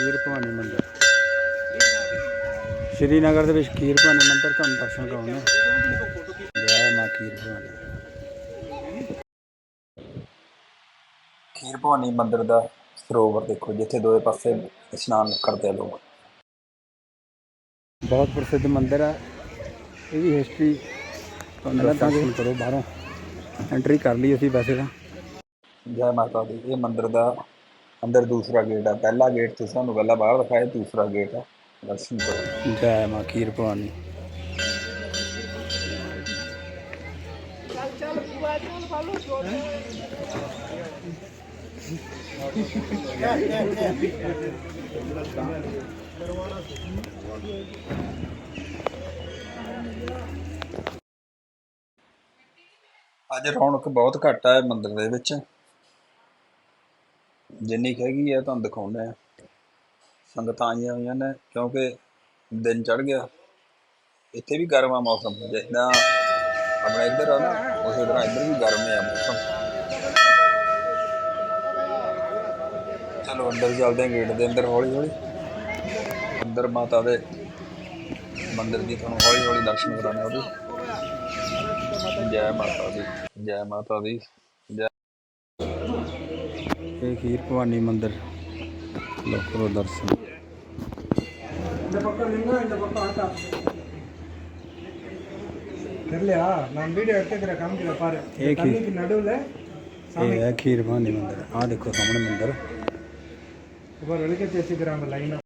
ਖੀਰ ਭਵਾਨੀ ਮੰਦਿਰ। ਸ਼੍ਰੀਨਗਰ ਦੇ ਵਿੱਚ ਖੀਰ ਭਵਾਨੀ ਮੰਦਿਰ ਤੁਹਾਨੂੰ ਦਰਸ਼ਨ ਕਰਾਉਂਦੇ ਹਾਂ। ਜੈ ਮਾਂ ਖੀਰ ਭਵਾਨੀ। ਖੀਰ ਭਵਾਨੀ ਮੰਦਿਰ ਦਾ ਸਰੋਵਰ ਦੇਖੋ ਜਿੱਥੇ ਦੋਵੇਂ ਪਾਸੇ ਇਸ਼ਨਾਨ ਕਰਦੇ ਆ ਲੋਕ। ਬਹੁਤ ਪ੍ਰਸਿੱਧ ਮੰਦਿਰ ਹੈ ਇਹਦੀ ਹਿਸਟਰੀ ਤੁਹਾਨੂੰ ਦਰਸ਼ਨ ਕਰੋ ਬਾਹਰੋਂ। ਐਂਟਰੀ ਕਰ ਲਈ ਅਸੀਂ ਵੈਸੇ ਤਾਂ। ਜੈ ਮਾਤਾ ਦੀ। ਇਹ ਮੰਦਿਰ ਦਾ ਅੰਦਰ ਦੂਸਰਾ ਗੇਟ ਆ। ਪਹਿਲਾ ਗੇਟ ਤੁਸੀਂ ਸਾਨੂੰ ਪਹਿਲਾਂ ਬਾਹਰ ਦਿਖਾਇਆ ਦੂਸਰਾ ਗੇਟ ਆ। ਦਰਸ਼ਨ ਕਰੋ। ਜੈ ਮਾਂ ਖੀਰ ਭਵਾਨੀ ਅੱਜ ਰੌਣਕ ਬਹੁਤ ਘੱਟ ਆ ਮੰਦਿਰ ਦੇ ਵਿੱਚ। ਜਿੰਨੀ ਕੁ ਹੈਗੀ ਆ, ਤੁਹਾਨੂੰ ਦਿਖਾਉਂਦੇ ਆ। ਸੰਗਤਾਂ ਆਈਆਂ ਹੋਈਆਂ ਨੇ, ਕਿਉਂਕਿ ਦਿਨ ਚੜ ਗਿਆ। ਇੱਥੇ ਵੀ ਗਰਮ ਆ ਮੌਸਮ। ਜਿੱਦਾਂ ਆਪਣਾ ਇੱਧਰ ਆ ਨਾ, ਉਸੇ ਤਰ੍ਹਾਂ ਇੱਧਰ ਵੀ ਗਰਮ ਆ ਮੌਸਮ। ਚਲੋ, ਅੰਦਰ ਚੱਲਦੇ ਆ ਗੇਟ ਦੇ ਅੰਦਰ ਹੌਲੀ ਹੌਲੀ ਅੰਦਰ ਮਾਤਾ ਦੇ ਮੰਦਿਰ ਦੀ ਤੁਹਾਨੂੰ ਹੌਲੀ ਹੌਲੀ ਦਰਸ਼ਨ ਕਰਾਉਣੇ ਉਹਦੇ। ਜੈ ਮਾਤਾ ਦੀ, ਜੈ ਮਾਤਾ ਦੀ। ਖੀਰ ਭਵਾਨੀ ਮੰਦਿਰ ਲੋਕਰੋ ਦਰਸ਼ਨ இந்த பக்கம் நின்னா இந்த பக்கம் ஆட்டா. தெரியலையா? நான் வீடியோ எடுத்துக்கிற காமிக்கிற பாரு. தண்ணிக்கு நடுவில் ஏ கீர் பவானி மந்திர் ஆடுக்கு சமண மந்திர். இப்போ வெளிக்க தேசிக்கிறாங்க லைனாக